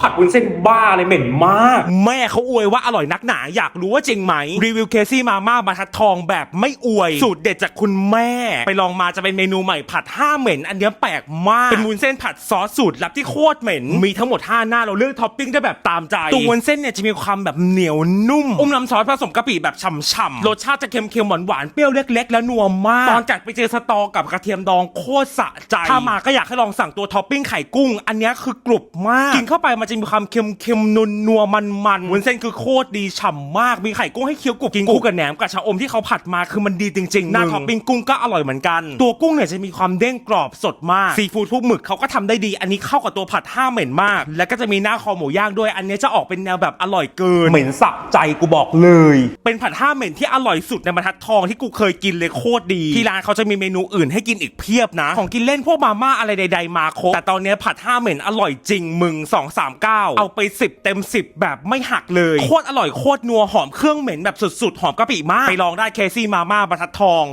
ผัดวุ้นเส้นบ้าเลยเหม็นมาก แม่เขาอวยว่าอร่อยนักหนาอยากรู้ว่าจริงไหมรีวิวเคซี่มาม่าบรรทัดทองแบบไม่อวย สูตรเด็ดจากคุณแม่ ไปลองมาจะเป็นเมนูใหม่ผัดห้าเหม็น อันเนี้ยแปลกมาก เป็นวุ้นเส้นผัดซอสสูตรลับที่โคตรเหม็น มีทั้งหมด 5 หน้าเราเลือกท็อปปิ้งได้แบบตามใจตัววุ้นเส้นเนี่ยจะมีความแบบเหนียวนุ่มอมน้ำซอสผสมกะปิแบบฉ่ำๆรสชาติจะเค็มๆหวานๆเปรี้ยวเล็ก ๆ แล้วนัวมาก ตอนกัดไปเจอสตอกับกระเทียมดองโคตรสะใจถ้ามาก็อยากให้ลองสั่งตัวท็อปปิ้งไข่กุ้ง อันเนี้ยคือกรุบมากกินเข้าไปมันจะมีความเค็มเค็มนัวนัวมันมันวุ้นเส้นคือโคตรดีฉ่ำมาก มีไข่กุ้งให้เคี้ยวกรุบกินคู่กับแหนมกับชะอมที่เขาผัดมาคือมันดีจริงๆหน้าท็อปปิ้งกุ้งก็อร่อยเหมือนกัน ตัวกุ้งเนี่ยจะมีความเด้งกรอบสดมาก ซีฟู้ดพวกหมึกเขาก็ทำได้ดี อันนี้เข้ากับตัวผัดห้าเหม็นมาก แล้วก็จะมีหน้าคอหมูย่างด้วย อันเนี้ยจะออกเป็นแนวแบบอร่อยเกิน เหม็นสะใจกูบอกเลย เป็นผัดห้าเหม็นที่อร่อยสุดในบรรทัดทองที่กูเคยกินเลยโคตรดี ที่ร้านเขาจะมีเมนูอื่นให้กินอีกเพียบนะ ของกินเล่นพวกมาม่าอะไรใด ๆ มาครบแต่ตอนเนี้ยผัดห้าเหม็นอร่อยจริงมึง239เอาไป 10 เต็ม 10 แบบไม่หักเลย โคตรอร่อยโคตรนัวหอมเครื่องเหม็นแบบสุดๆ หอมกะปิมาก ไปลองได้เคซี่มาม่าบรรทัดทอง